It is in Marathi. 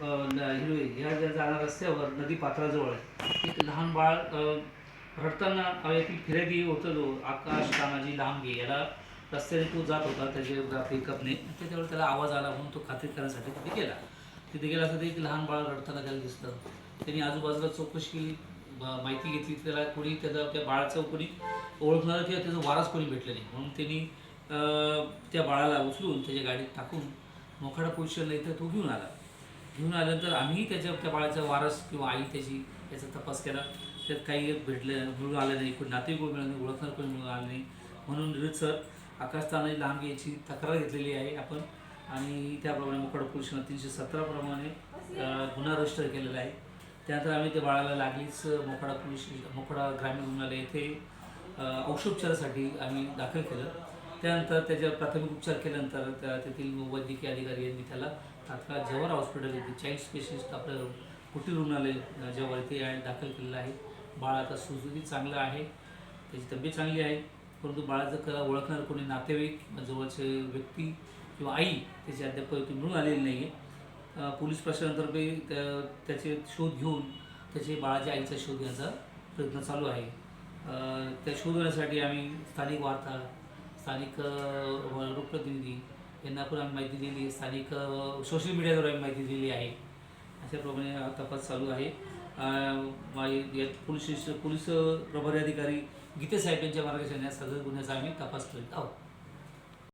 हिरवे ह्या ज्या जाणाऱ्या रस्त्यावर नदी पात्राजवळ एक लहान बाळ रडताना अ, येथील फिर्यादी होतं जो आकाश तानाजी लांबगे याला रस्त्याने तो जात होता त्याच्या पिकअपने त्याच्यावर त्याला आवाज आला म्हणून तो खात्री करण्यासाठी तिथे गेला. तिथे गेला असता एक लहान बाळ रडताना त्याला दिसलं. त्यांनी आजूबाजूला चौकशी केली माहिती घेतली. त्याला कोणी त्याचा त्या बाळाचं कोणी ओळखणारं किंवा त्याचा वारस कोणी भेटलं नाही. म्हणून त्यांनी त्या बाळाला उचलून त्याच्या गाडीत टाकून मोखाडा पोझिशनला इथं तो घेऊन आला. घेऊन आल्यानंतर आम्ही त्याच्या त्या बाळाचा वारस किंवा आई त्याची याचा तपास केला. त्यात काही भेटलं मिळून आलं नाही कोणी नातेवाईक मिळालं नाही ओळखणार कोणी मिळून आलं नाही. म्हणून सर आकाश तानाजी याची तक्रार घेतलेली आहे आपण. आणि त्याप्रमाणे मुकड पोलिसांना तीनशे सतराप्रमाणे गुन्हा रजिस्टर केलेला आहे. त्यानंतर आम्ही त्या बाळाला लागलीच मोखाडा पोलीस मोखाडा ग्रामीण रुग्णालय येथे औषोपचारासाठी आम्ही दाखल केलं. त्यानंतर त्याच्यावर प्राथमिक उपचार केल्यानंतर त्या तेथील वैद्यकीय अधिकारी यांनी त्याला तात्काळ जवाहर हॉस्पिटल येथे चाइल्ड स्पेशलिस्ट आपलं कुटीर रुग्णालय अ, येथे दाखल केलेलं आहे. बाळ आता सुजुकी चांगलं आहे. त्याची तब्येत चांगली आहे. परंतु बाळाचं कला ओळखणारं कोणी नातेवाईक किंवा जवळचे व्यक्ती किंवा आई त्याची अद्याप मिळून आलेली नाही आहे पोलीस प्रशासनातर्फे त्या त्याचे शोध घेऊन त्याचे बाळाच्या आईचा शोध घेण्याचा प्रयत्न चालू आहे. त्या शोधण्यासाठी आम्ही स्थानिक वार्ता स्थानिक लोकप्रतिनिधी यांना पण आम्ही माहिती दिली स्थानिक सोशल मीडियाद्वारे आम्ही माहिती दिली आहे. अशाप्रमाणे हा तपास चालू आहे. यात पोलीस पोलीस प्रभारी अधिकारी गीते साहेब यांच्या मार्गदर्शनात या सदर गुन्ह्याचा आम्ही तपास करीत आहोत.